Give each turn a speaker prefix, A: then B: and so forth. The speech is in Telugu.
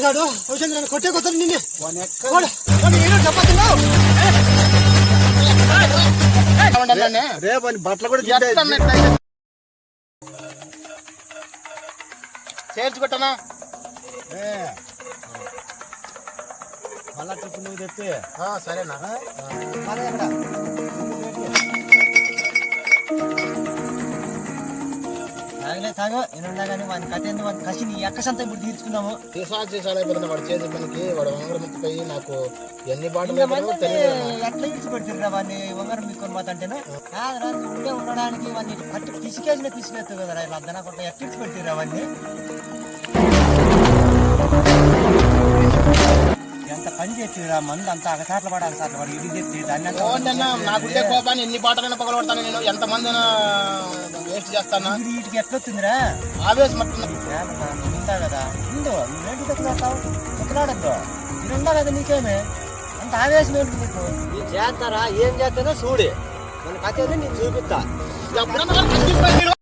A: గాడు వచ్చింది కొట్టే కొత్త నిన్ను. వాడు వాడు ఏదో చెప్పతున్నావు
B: రేపు అని బట్టలు కూడా
C: చేర్చుకుంటానా
B: మళ్ళా చెప్పు నువ్వు తెప్పి
C: సరేనా?
A: తాగలే తాగో ఎన్నున్నా కానీ వాని కథ ఏంది వాని కసి నీ ఎక్కసంతా ఇప్పుడు తీర్చుకున్నాము.
C: తీసా తీసాడు అయిపోతుంది వాడు చేసే పనికి వాడు వంగరం ఎత్తిపోయి నాకు ఎన్ని బాటలు
A: ఎట్లా ఇడిచి పెడుతుర్రా వాడిని ఉంగరం మీకు మాట అంటేనా? కాదురా ఉండే ఉండడానికి వాడిని కట్టి పిసికేసిన పిసికేస్తావు కదరా ఇలా అద్దనా కొట్ట ఎట్లా ఇడిచి పెడుతుర్రా వాడిని పని చేస్తురా మంది అంతా అగసాట్ల పడి అగసాట్ల పడి ఇది తెచ్చి దాన్ని అంతా
C: నాకుండే కోపాన్ని ఎన్ని బాటలైనా పగలబడతాను నేను. ఎంత మంది వేస్ట్ చేస్తానా?
A: ఇది వీటికి ఎట్లా వచ్చిందిరా
C: ఆవేశం
A: ఉంటా కదా. ఉందో నువ్వేంటి తక్కులాడతావు తక్కులాడద్దు నేను ఉందా కదా నీకేమే? అంత ఆవేశం ఏంటి నీకు?
B: చేస్తారా ఏం చేస్తానో చూడు. మన కథ నేను చూపిస్తా.
C: నేను.